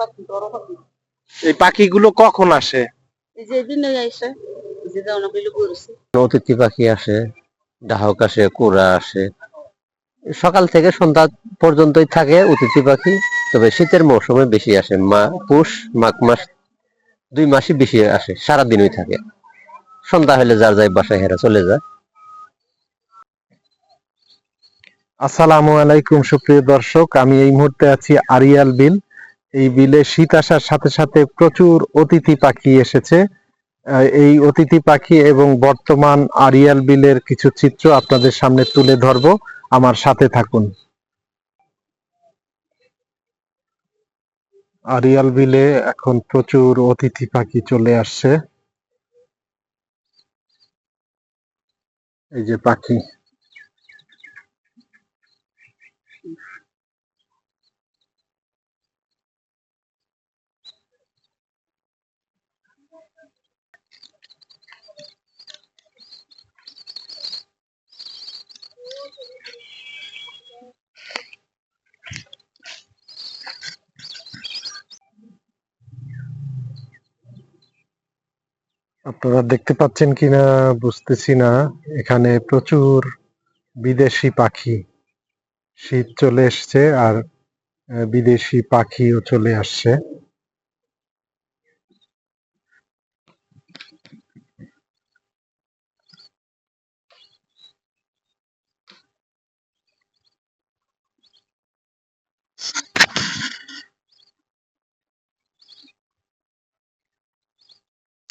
পাখি এই পাখিগুলো কখন আসে? অতিথি পাখি আসে ডাহক আসে কোরা আসে। সকাল থেকে সন্ধ্যা পর্যন্তই থাকে অতিথি পাখি তবে শীতের মৌসুমে বেশি আসে। মা পুষ মাঘ মাস দুই মাসই বেশি আসে সারাদিনই থাকে। সন্ধ্যা হলে যার যাই বাসায় হেরা চলে যায়। আসসালামু আলাইকুম সুপ্রিয় দর্শক আমি এই মুহূর্তে আছি আরিয়াল বিল এই বিলে শীত আসার সাথে সাথে প্রচুর অতিথি পাখি এসেছে। এই অতিথি পাখি এবং বর্তমান আরিয়াল বিলের কিছু চিত্র আপনাদের সামনে তুলে ধরবো। আমার সাথে থাকুন। আরিয়াল বিলে এখন প্রচুর অতিথি পাখি চলে আসছে। এই যে পাখি। আপনারা দেখতে পাচ্ছেন কিনা, বুঝতেছি না। এখানে প্রচুর বিদেশি পাখি শীত চলে এসছে আর বিদেশি পাখিও চলে আসছে।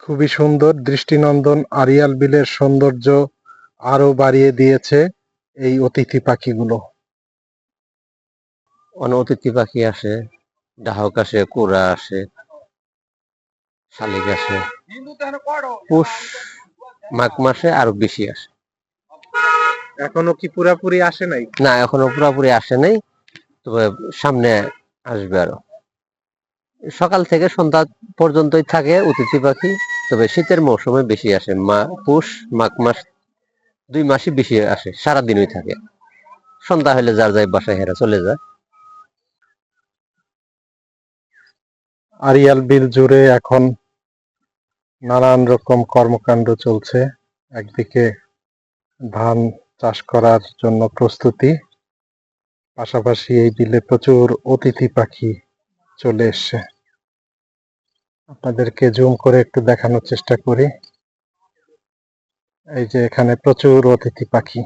খুবই সুন্দর দৃষ্টিনন্দন আরিয়াল বিলের সৌন্দর্য আরও বাড়িয়ে দিয়েছে এই অতিথি পাখিগুলো। অনেক অতিথি পাখি আসে ডাহক আসে কোরা আসে শালিক আসে। পুষ মাঘ মাসে আরও বেশি আসে। এখনও কি পুরাপুরি আসে নাই? না এখনও পুরোপুরি আসে নাই তবে সামনে আসবে আরও। সকাল থেকে সন্ধ্যা পর্যন্তই থাকে অতিথি পাখি। তবে শীতের মৌসুমে বেশি আসে মা, পুষ, মাঘ মাস, দুই মাসই বেশি আসে, সারাদিনই থাকে। সন্ধ্যা হলে যার যাই বাসায় হেরা চলে যায়। আরিয়াল বিল জুড়ে এখন নানান রকম কর্মকাণ্ড চলছে। একদিকে ধান চাষ করার জন্য প্রস্তুতি, পাশাপাশি এই বিলে প্রচুর অতিথি পাখি চলে এসছে। আপনাদেরকে জুম করে একটু দেখানোর চেষ্টা করি। এই যে এখানে প্রচুর অতিথি পাখি।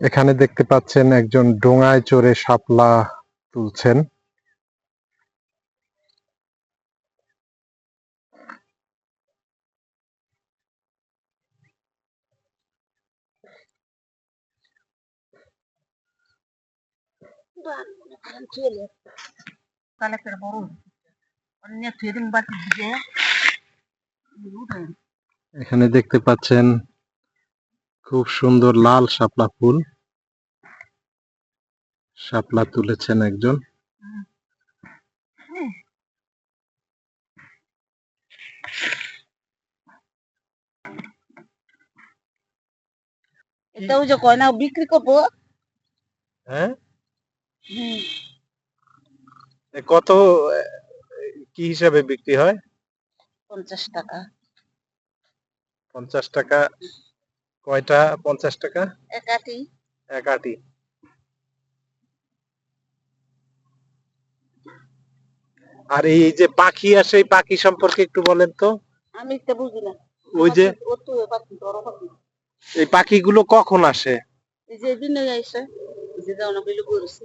এখানে দেখতে পাচ্ছেন একজন ডোঙায় চড়ে শাপলা তুলছেন। বড় অন্য এখানে দেখতে পাচ্ছেন খুব সুন্দর লাল শাপলা ফুল। শাপলা তুলেছেন একজন। এটা ওই যে কয় না বিক্রি করব? হ্যাঁ? কত কি হিসাবে বিক্রি হয়? পঞ্চাশ টাকা। পঞ্চাশ টাকা। কয়টা? পঞ্চাশ টাকা? একাটি এক আটি। আর এই যে পাখি আসে এই পাখি সম্পর্কে একটু বলেন তো। আমি তো বুঝি না। ওই যে এই পাখিগুলো কখন আসে? এই যে দিনে আইসে এই যে দাও না বিলু করেছে।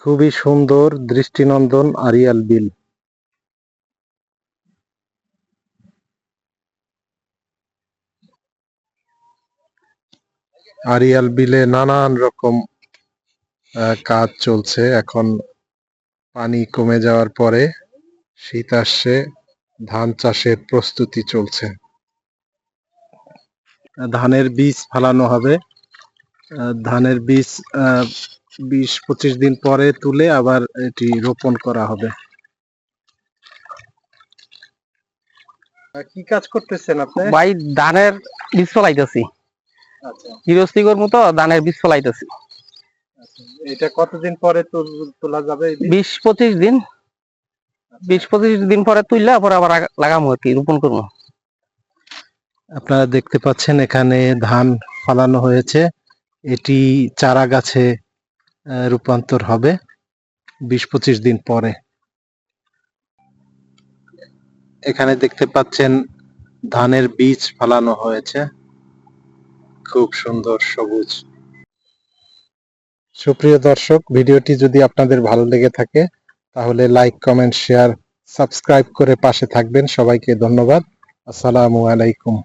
খুবই সুন্দর দৃষ্টিনন্দন আরিয়াল বিল। আরিয়াল বিলে নানান রকম কাজ চলছে। এখন পানি কমে যাওয়ার পরে শীত আসছে, ধান চাষের প্রস্তুতি চলছে। ধানের বীজ ফালানো হবে। ধানের বীজ বিশ পঁচিশ দিন পরে তুলে আবার এটি রোপণ করা হবে। কি কাজ করতেছেন আপনি? ভাই ধানের বীজ ফলাইতেছি। আচ্ছা। মতো ধানের বীজ ফলাইতেছি। আচ্ছা। এটা কতদিন পরে তুল- যাবে বিশ পঁচিশ দিন। বিশ পঁচিশ দিন পরে তুললে পরে আবার লাগামো আর কি রোপণ করব। আপনারা দেখতে পাচ্ছেন এখানে ধান ফলানো হয়েছে। এটি চারা গাছে রূপান্তর হবে বিশ পঁচিশ দিন পরে। এখানে দেখতে পাচ্ছেন ধানের বীজ ফলানো হয়েছে। খুব সুন্দর সবুজ। সুপ্রিয় দর্শক, ভিডিওটি যদি আপনাদের ভালো লেগে থাকে, তাহলে লাইক, কমেন্ট, শেয়ার, সাবস্ক্রাইব করে পাশে থাকবেন। সবাইকে ধন্যবাদ। আসসালামু আলাইকুম।